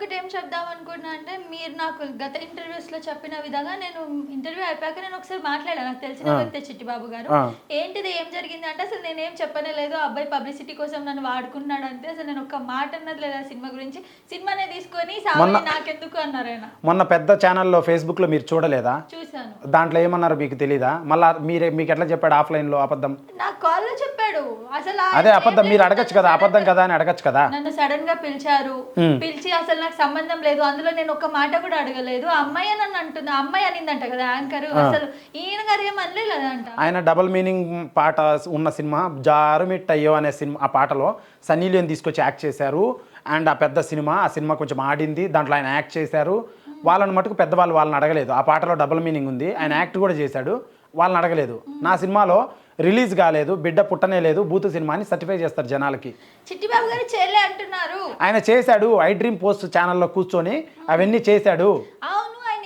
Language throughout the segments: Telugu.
ఒక్కటి ఏం చెప్దాం అనుకున్నా అంటే మీరు నాకు గత ఇంటర్వ్యూస్లో చెప్పిన విధంగా నేను ఇంటర్వ్యూ అయిపోయాక నేను ఒకసారి మాట్లాడాను. నాకు తెలిసిన వ్యక్తి చిట్టిబాబు గారు. ఏంటిది ఏం జరిగింది అంటే అసలు నేనేం చెప్పనే లేదు. అబ్బాయి పబ్లిసిటీ కోసం నన్ను వాడుకున్నాడు అంతే అసలు నేను ఒక్క మాట అన్నది లేదు సినిమా గురించి. సినిమానే తీసుకొని నాకెందుకు అన్నారు ఆయన. మొన్న పెద్ద ఛానల్లో ఫేస్బుక్లో మీరు చూడలేదా? చూశాను. దాంట్లో ఏమన్నారు మీకు తెలీదా? మళ్ళా మీరే మీకు ఎట్లా చెప్పాడు ఆఫ్లైన్లో అబద్ధం? కాల్లో చెప్పాడు. అసలు ఆయన అదే అబద్ధం మీరు అడగచ్చు కదా అబద్ధం కదా అని అడగచ్చు కదా? నన్ను సడన్గా పిలిచారు. పిలిచి అసలు నాకు సంబంధం లేదు. అందులో నేను ఒక మాట కూడా అడగలేదు. ఆ అమ్మాయి నన్ను అంటుంది ఆ అమ్మాయి అనిందంట కదా యాంకర్. అసలు ఈయన గారు ఏం అనలేదంట ఆయన డబుల్ మీనింగ్ పాట ఉన్న సినిమా జారుమిట్ అయ్యో అనే సినిమా ఆ పాటలో సన్నీ లియోన్ తీసుకొచ్చి యాక్ట్ చేశారు. అండ్ ఆ పెద్ద సినిమా ఆ సినిమా కొంచెం ఆడింది. దాంట్లో ఆయన యాక్ట్ చేశారు. వాళ్ళని మటుకు పెద్దవాళ్ళు వాళ్ళని అడగలేదు. ఆ పాటలో డబుల్ మీనింగ్ ఉంది. ఆయన యాక్ట్ కూడా చేశాడు. వాళ్ళని అడగలేదు. నా సినిమాలో రిలీజ్ కాలేదు బిడ్డ పుట్టనే లేదు బూతు సినిమా అని సర్టిఫై చేస్తారు జనాలకి. చిట్టిబాబు గారు చెల్లె అంటున్నారు. ఆయన చేశాడు ఐ డ్రీమ్ పోస్ట్ ఛానల్లో కూర్చొని అవన్నీ చేశాడు.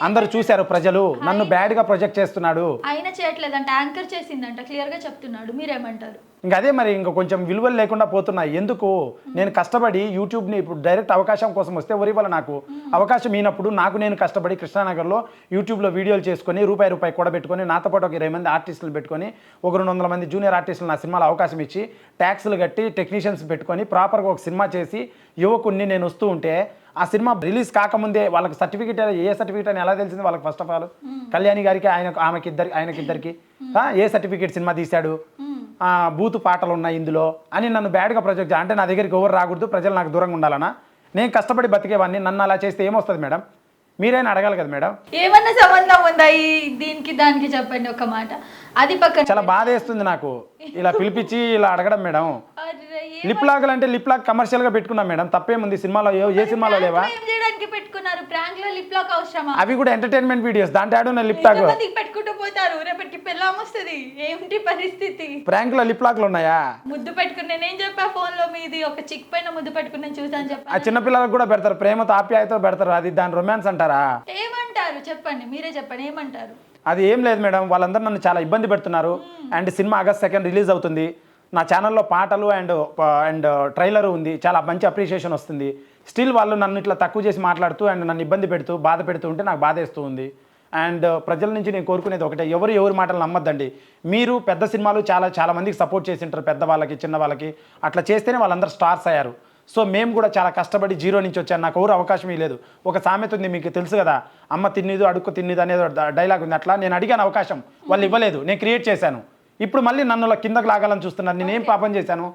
అందరూ చూశారు ప్రజలు. నన్ను బ్యాడ్గా ప్రొజెక్ట్ చేస్తున్నాడు. ఆయన చేయట్లేదంట యాంకర్ చేసిందంట క్లియర్గా చెప్తున్నాడు మీరేమంటారు? ఇంకా అదే మరి ఇంకా కొంచెం విలువలు లేకుండా పోతున్నాయి. ఎందుకు? నేను కష్టపడి యూట్యూబ్ని ఇప్పుడు డైరెక్ట్ అవకాశం కోసం వస్తే వరి వల్ల నాకు? అవకాశం ఈనప్పుడు నాకు నేను కష్టపడి కృష్ణానగర్లో యూట్యూబ్లో వీడియోలు చేసుకొని రూపాయి రూపాయి కూడా పెట్టుకొని నాతో పాటు ఒక ఇరవై మంది ఆర్టిస్టులు పెట్టుకొని ఒక రెండు వందల మంది జూనియర్ ఆర్టిస్టులు నా సినిమాలో అవకాశం ఇచ్చి ట్యాక్స్లు కట్టి టెక్నీషియన్స్ పెట్టుకొని ప్రాపర్గా ఒక సినిమా చేసి యువకుడిని నేను వస్తూ ఉంటే ఆ సినిమా రిలీజ్ కాకముందే వాళ్ళకి సర్టిఫికేట్ ఏ సర్టిఫికేట్ అని ఎలా తెలిసింది వాళ్ళకి ఫస్ట్ ఆఫ్ ఆల్ కళ్యాణి గారికి ఆయన ఆమెకి ఇద్దరు ఆయనకి ఇద్దరికి ఏ సర్టిఫికేట్ సినిమా తీశాడు? ఆ, బూతు పాటలు ఉన్నాయి ఇందులో. అని నన్ను బ్యాడ్గా ప్రొజెక్ట్ అంటే నా దగ్గరికి ఎవరు రాకూడదు ప్రజలు నాకు దూరంగా ఉండాలనా? నేను కష్టపడి బతికేవాడిని నన్ను అలా చేస్తే ఏమొస్తుంది మేడం? మీరైనా అడగాలి కదా మేడం? ఏమన్నా సంబంధం ఉందా ఈ దీనికి దానికి చెప్పండి ఒక మాట. అది పక్కన చాలా బాధ వేస్తుంది నాకు. ఇలా పిలిపించి ఇలా అడగడం మేడం. లిప్ అంటే లిప్ లాగ్ కమర్షియల్గా పెట్టుకున్నాం మేడం. తప్పేముంది? సినిమాలో ఏ- ఏ సినిమాలో లేవా? చేయడానికి పెట్టుకున్నారు? ప్రాంక్లో లిప్ లాక్ అవసరమా? అవి కూడా ఎంటర్టైన్మెంట్ వీడియోస్ దాంట్లో ఆడు లిప్ లాగ్ ఎంతమందికి పెట్టుకుంటూ పోతారు? రేపటికి పెళ్ళాం వస్తుంది. ఏమిటి పరిస్థితి? ప్రాంక్లో లిప్ లాగ్లు ఉన్నాయా? ముద్దు పెట్టుకుని నేనేం చెప్పా ఫోన్లో మీది? ఒక చిక్ పైన ముద్దు పెట్టుకుని చూసాను ఆ చెప్పా చిన్నపిల్లలకు కూడా పెడతారు. ప్రేమతో ఆప్యాయతో పెడతారు. అది దాని రొమాన్స్ అంటారా? ఏమంటారు? చెప్పండి. మీరే చెప్పండి. ఏమంటారు? అది ఏం లేదు మేడం. వాళ్ళందరూ నన్ను చాలా ఇబ్బంది పెడుతున్నారు. And cinema August second release అవుతుంది. నా ఛానల్లో పాటలు అండ్ అండ్ ట్రైలర్ ఉంది. చాలా మంచి అప్రిషియేషన్ వస్తుంది. స్టిల్ వాళ్ళు నన్ను ఇట్లా తక్కువ చేసి మాట్లాడుతూ అండ్ నన్ను ఇబ్బంది పెడుతూ బాధ పెడుతూ ఉంటే నాకు బాధేస్తూ ఉంది. అండ్ ప్రజల నుంచి నేను కోరుకునేది ఒకటే ఎవరు ఎవరి మాటలు నమ్మద్దండి. మీరు పెద్ద సినిమాలు చాలా చాలా మందికి సపోర్ట్ చేసి ఉంటారు పెద్ద వాళ్ళకి చిన్న వాళ్ళకి అట్లా చేస్తేనే వాళ్ళందరూ స్టార్స్ అయ్యారు. సో మేము కూడా చాలా కష్టపడి జీరో నుంచి వచ్చాను నాకు ఎవరు అవకాశం లేదు ఒక సామెత ఉంది మీకు తెలుసు కదా అమ్మ తిన్నీదు అడుక్కు తిన్నది అనేది డైలాగ్ ఉంది. అట్లా నేను అడిగాను అవకాశం వాళ్ళు ఇవ్వలేదు. నేను క్రియేట్ చేశాను. ఇప్పుడు మళ్ళీ నన్ను కిందకు లాగాలని చూస్తున్నారు. నేను ఏం పాపం చేశాను?